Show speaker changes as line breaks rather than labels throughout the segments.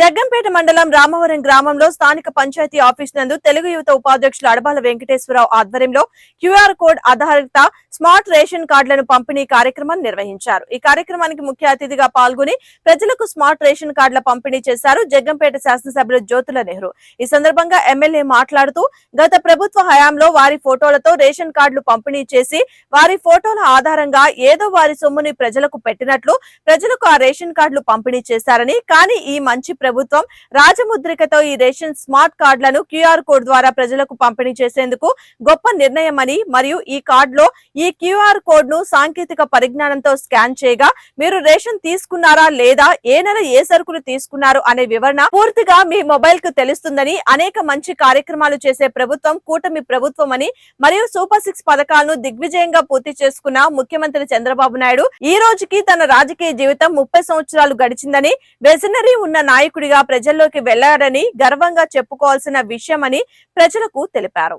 జగ్గంపేట మండలం రామవరం గ్రామంలో స్థానిక పంచాయతీ ఆఫీస్ నందు తెలుగు యువత ఉపాధ్యక్షులు అడబాల వెంకటేశ్వరరావు ఆధ్వర్యంలో క్యూఆర్ కోడ్ ఆధారిత స్మార్ట్ రేషన్ కార్డులను పంపిణీ కార్యక్రమాన్ని నిర్వహించారు. ఈ కార్యక్రమానికి ముఖ్య అతిథిగా పాల్గొని ప్రజలకు స్మార్ట్ రేషన్ కార్డుల పంపిణీ చేశారు జగ్గంపేట శాసనసభ్యులు జ్యోతుల నెహ్రూ. ఈ సందర్భంగా ఎమ్మెల్యే మాట్లాడుతూ గత ప్రభుత్వ హయాంలో వారి ఫోటోలతో రేషన్ కార్డులు పంపిణీ చేసి వారి ఫోటోల ఆధారంగా ఏదో వారి సొమ్ముని ప్రజలకు పెట్టినట్లు ప్రజలకు ఆ రేషన్ కార్డులు పంపిణీ చేశారని కానీ ఈ మంచి ప్రభుత్వం రాజముద్రికతో ఈ రేషన్ స్మార్ట్ కార్డులను క్యూఆర్ కోడ్ ద్వారా ప్రజలకు పంపిణీ చేసేందుకు గొప్ప నిర్ణయమని మరియు ఈ కార్డులో ఈ క్యూఆర్ కోడ్ను సాంకేతిక పరిజ్ఞానంతో స్కాన్ చేయగా మీరు రేషన్ తీసుకున్నారా లేదా ఏ నెల ఏ సరుకులు తీసుకున్నారు అనే వివరణ పూర్తిగా మీ మొబైల్కు తెలుస్తుందని అనేక మంచి కార్యక్రమాలు చేసే ప్రభుత్వం కూటమి ప్రభుత్వం అని మరియు సూపర్ సిక్స్ పథకాలను దిగ్విజయంగా పూర్తి చేసుకున్న ముఖ్యమంత్రి చంద్రబాబు నాయుడు ఈ రోజుకి తన రాజకీయ జీవితం ముప్పై సంవత్సరాలు గడిచిందని వెజనరీ ఉన్న నాయకుడిగా ప్రజల్లోకి వెళ్ళాడని గర్వంగా చెప్పుకోవాల్సిన విషయమని ప్రజలకు తెలిపారు.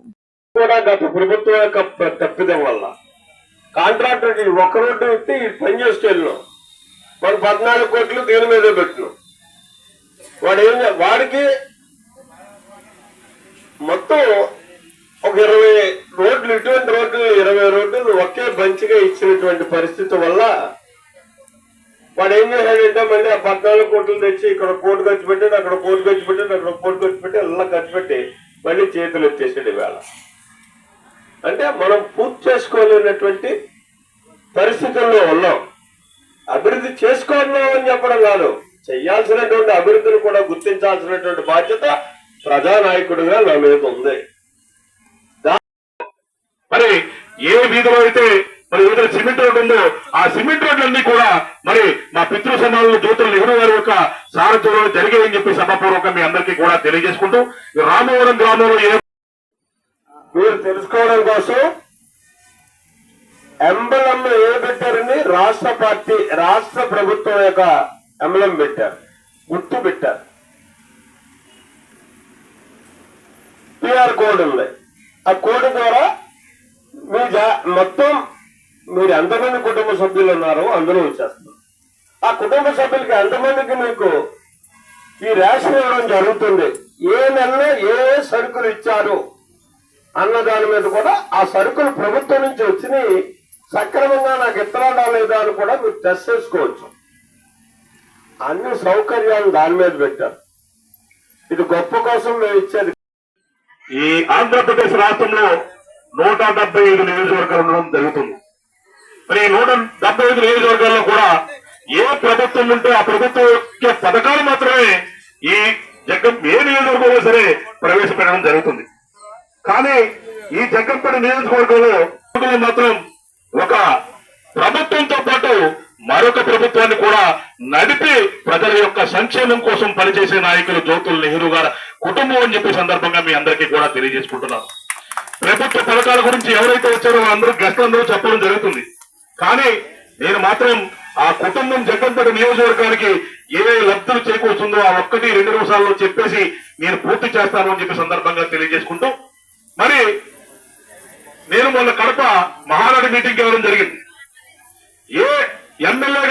కూడా ప్రభుత్వం యొక్క తప్పిదం వల్ల కాంట్రాక్టర్ ఒక రోడ్డు ఎత్తి పని చేసుకెళ్ళినాం పద్నాలుగు కోట్లు దీని మీద పెట్టినాం వాడు ఏం వాడికి మొత్తం ఒక ఇరవై రోడ్లు ఇటువంటి రోడ్లు ఇరవై రోడ్లు ఒకే బంచిగా ఇచ్చినటువంటి పరిస్థితి వల్ల వాడు ఏం చేశాడంటే మళ్ళీ ఆ పద్నాలుగు కోట్లు తెచ్చి ఇక్కడ కోటి ఖర్చు పెట్టాడు అక్కడ కోటి ఖర్చు పెట్టాడు అక్కడ కోటి ఖర్చు పెట్టి అలా ఖర్చు పెట్టి మళ్ళీ చేతులు వచ్చేసాడు ఇవాళ. అంటే మనం పూర్తి చేసుకోలేనటువంటి పరిస్థితుల్లో ఉన్నాం. అభివృద్ధి చేసుకోలేం అని చెప్పడం కాదు చేయాల్సినటువంటి అభివృద్ధిని కూడా గుర్తించాల్సినటువంటి బాధ్యత ప్రజానాయకుడిగా నా మీద ఉంది.
మరి ఏ విధమైతే మరి ఏదైతే సిమెంట్ రోడ్డు ఉందో ఆ సిమెంట్ రోడ్లన్నీ కూడా మరి మా పితృ సమాజంలో జ్యోతుల నెహ్రూ గారి యొక్క సారథ్యంలో జరిగాయని చెప్పి సభాపూర్వకం మీ అందరికీ కూడా తెలియజేసుకుంటూ రామవరం గ్రామంలో ఏ
మీరు తెలుసుకోవడం కోసం ఎంబలం ఏ పెట్టారని రాష్ట్ర పార్టీ రాష్ట్ర ప్రభుత్వం యొక్క ఎంబలం పెట్టారు గుర్తు పెట్టారు. పిఆర్ కోడ్ ఉంది. ఆ కోడ్ ద్వారా మీ మొత్తం మీరు ఎంతమంది కుటుంబ సభ్యులు ఉన్నారో అందరూ వచ్చేస్తారు ఆ కుటుంబ సభ్యులకి ఎంతమందికి మీకు ఈ రేషన్ ఇవ్వడం జరుగుతుంది? ఏ నెలలో ఏ సరుకులు ఇచ్చారు? అన్న దాని మీద కూడా ఆ సరుకులు ప్రభుత్వం నుంచి వచ్చినాయి. సక్రమంగా నాకు ఇత్తనాడా లేదా అని కూడా మీరు టెస్ట్ చేసుకోవచ్చు. అన్ని సౌకర్యాలు దాని మీద పెట్టారు. ఇది గొప్ప కోసం మేము ఇచ్చేది.
ఈ ఆంధ్రప్రదేశ్ రాష్ట్రంలో నూట డెబ్బై ఐదు నియోజకవర్గాలు ఉండడం జరుగుతుంది. మరి నూట డెబ్బై ఐదు నియోజకవర్గాల్లో కూడా ఏ ప్రభుత్వం ఉంటే ఆ ప్రభుత్వం యొక్క పథకాలు మాత్రమే ఈ జగ్గం ఏ నియోజకవర్గంలో సరే ప్రవేశపెట్టడం జరుగుతుంది. కానీ ఈ జగ్గంపేట నియోజకవర్గంలో మాత్రం ఒక ప్రభుత్వంతో పాటు మరొక ప్రభుత్వాన్ని కూడా నడిపి ప్రజల యొక్క సంక్షేమం కోసం పనిచేసే నాయకులు జ్యోతుల్ నెహ్రూ గారు కుటుంబం అని చెప్పే సందర్భంగా మీ అందరికీ కూడా తెలియజేసుకుంటున్నారు ప్రభుత్వ పథకాల గురించి ఎవరైతే వచ్చారో అందరూ గెస్టులందరూ చెప్పడం జరుగుతుంది. కానీ నేను మాత్రం ఆ కుటుంబం జగన్పేట నియోజకవర్గానికి ఏ లబ్ధులు చేకూరుతుందో ఆ ఒక్కటి రెండు నిమిషాల్లో చెప్పేసి నేను పూర్తి చేస్తాను అని చెప్పి సందర్భంగా తెలియజేసుకుంటూ మరి నేను మొన్న కడప మహానాడు మీటింగ్కి వెళ్ళడం జరిగింది. ఏ ఎమ్మెల్యే